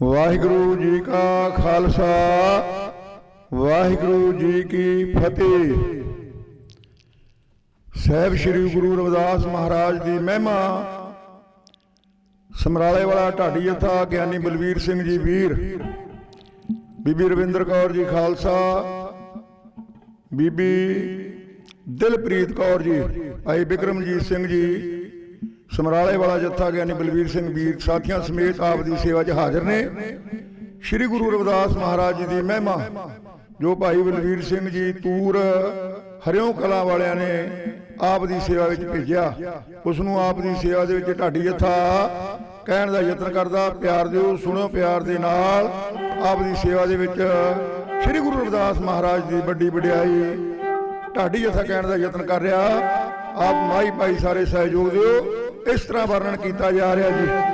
ਵਾਹਿਗੁਰੂ ਜੀ ਕਾ ਖਾਲਸਾ, ਵਾਹਿਗੁਰੂ ਜੀ ਕੀ ਫਤਿਹ। ਸਹਿਬ ਸ੍ਰੀ ਗੁਰੂ ਰਵਿਦਾਸ ਮਹਾਰਾਜ ਦੀ ਮਹਿਮਾ, ਸਮਰਾਲੇ ਵਾਲਾ ਢਾਡੀ ਜਥਾ ਗਿਆਨੀ ਬਲਵੀਰ ਸਿੰਘ ਜੀ ਵੀਰ, ਬੀਬੀ ਰਵਿੰਦਰ ਕੌਰ ਜੀ ਖਾਲਸਾ, ਬੀਬੀ ਦਿਲਪ੍ਰੀਤ ਕੌਰ ਜੀ, ਭਾਈ ਬਿਕਰਮਜੀਤ ਸਿੰਘ ਜੀ ਸਮਰਾਲੇ ਵਾਲਾ ਜੱਥਾ ਗਿਆਨੀ ਬਲਬੀਰ ਸਿੰਘ ਵੀਰ ਸਾਥੀਆਂ ਸਮੇਤ ਆਪ ਦੀ ਸੇਵਾ 'ਚ ਹਾਜ਼ਰ ਨੇ। ਸ੍ਰੀ ਗੁਰੂ ਰਵਿਦਾਸ ਮਹਾਰਾਜ ਜੀ ਦੀ ਮਹਿਮਾ, ਜੋ ਭਾਈ ਬਲਬੀਰ ਸਿੰਘ ਜੀ ਤੂਰ ਹਰਿਓਂ ਕਲਾ ਵਾਲਿਆਂ ਨੇ ਆਪ ਦੀ ਸੇਵਾ ਵਿੱਚ ਭੇਜਿਆ। ਉਸ ਨੂੰ ਆਪ ਦੀ ਸੇਵਾ ਦੇ ਵਿੱਚ ਢਾਡੀ ਜੱਥਾ ਕਹਿਣ ਦਾ ਯਤਨ ਕਰਦਾ, ਪਿਆਰ ਦਿਓ, ਸੁਣੋ, ਪਿਆਰ ਦੇ ਨਾਲ ਆਪ ਦੀ ਸੇਵਾ ਦੇ ਵਿੱਚ ਸ੍ਰੀ ਗੁਰੂ ਰਵਿਦਾਸ ਮਹਾਰਾਜ ਦੀ ਵੱਡੀ ਵਡਿਆਈ ਢਾਡੀ ਜਥਾ ਕਹਿਣ ਦਾ ਯਤਨ ਕਰ ਰਿਹਾ। ਆਪ ਮਾਈ ਭਾਈ ਸਾਰੇ ਸਹਿਯੋਗ ਦਿਓ। ਇਸ ਤਰ੍ਹਾਂ ਵਰਣਨ ਕੀਤਾ ਜਾ ਰਿਹਾ ਜੀ।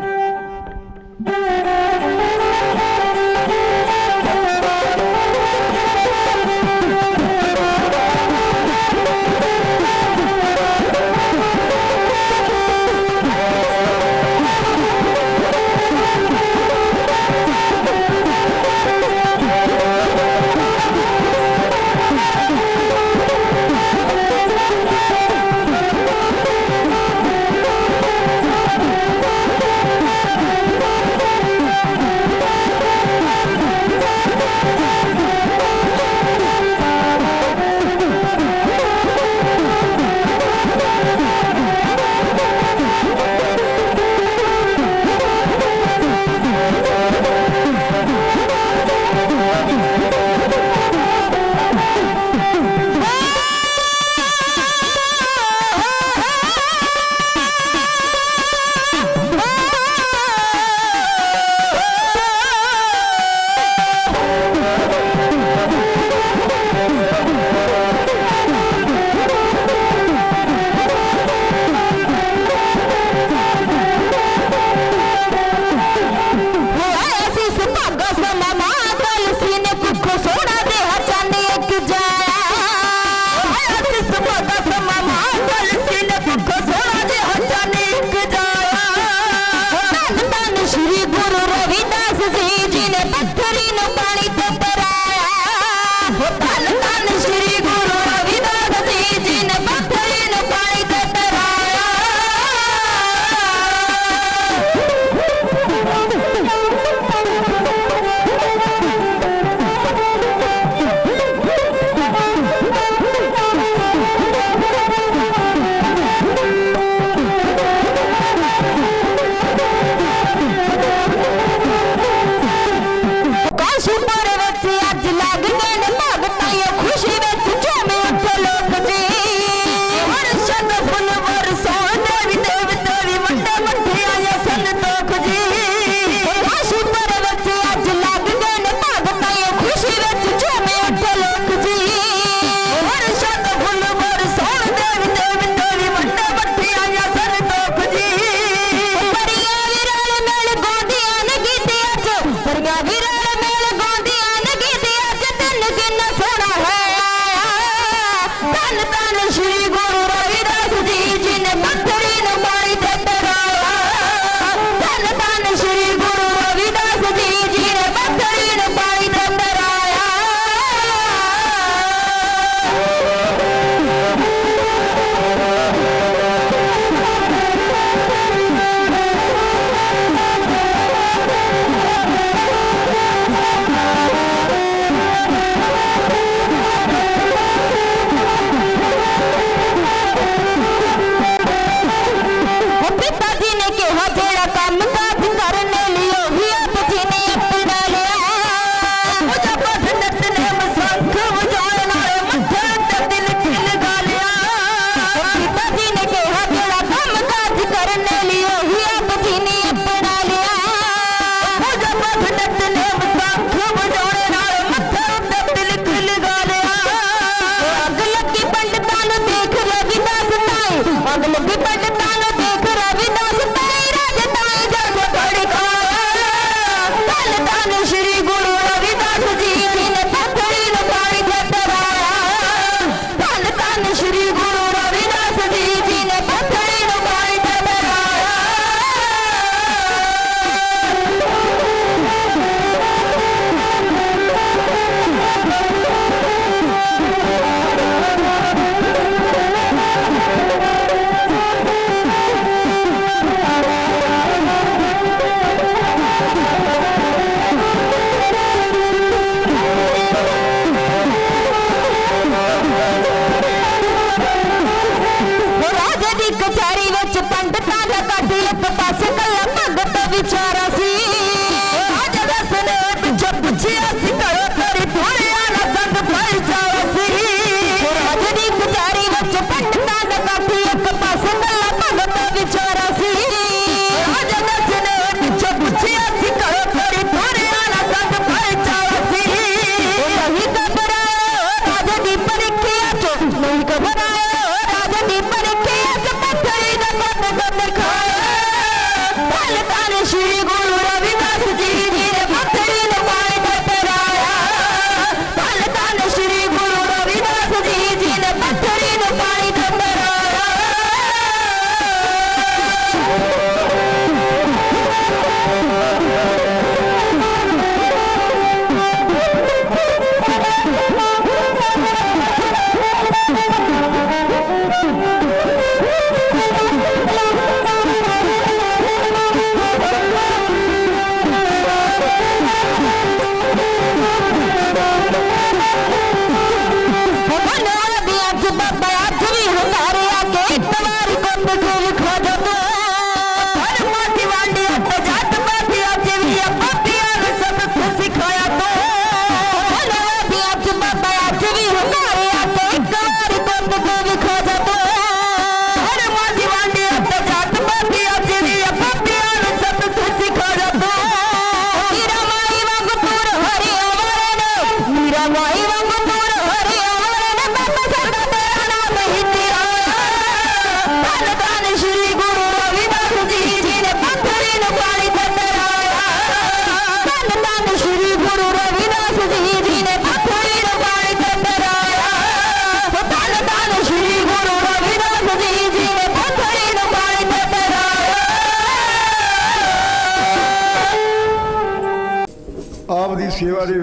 पूरो विदास जी जी ने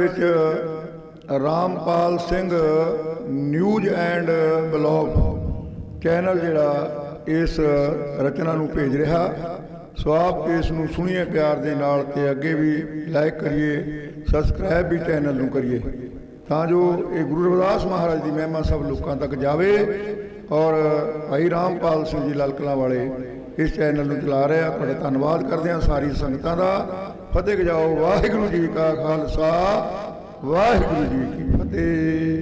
ਵਿੱਚ Rampal Singh news and blog channel ਜਿਹੜਾ ਇਸ ਰਚਨਾ ਨੂੰ ਭੇਜ ਰਿਹਾ। ਸੋ ਆਪ ਇਸ ਨੂੰ ਸੁਣੀਏ, ਪਿਆਰ ਦੇ ਨਾਲ ਤੇ ਅੱਗੇ ਵੀ ਲਾਈਕ ਕਰੀਏ ਸਬਸਕ੍ਰਾਈਬ ਵੀ ਚੈਨਲ ਨੂੰ ਕਰੀਏ। ਤਾਂ ਜੋ ਇਹ ਗੁਰੂ ਰਵਿਦਾਸ ਮਹਾਰਾਜ ਦੀ ਮਹਿਮਾ ਸਭ ਲੋਕਾਂ ਤੱਕ ਜਾਵੇ ਔਰ ਭਾਈ ਰਾਮਪਾਲ ਸਿੰਘ ਜੀ ਲਲਕਲਾ ਵਾਲੇ ਇਸ ਚੈਨਲ ਨੂੰ ਚਲਾ ਰਹੇ ਆ। ਤੁਹਾਡਾ ਧੰਨਵਾਦ ਕਰਦੇ ਆ ਸਾਰੀ ਸੰਗਤਾਂ ਦਾ। ਫਤਿਹ ਜਾਓ ਵਾਹਿਗੁਰੂ ਜੀ ਕਾ ਖਾਲਸਾ ਵਾਹਿਗੁਰੂ ਜੀ ਕੀ ਫਤਿਹ।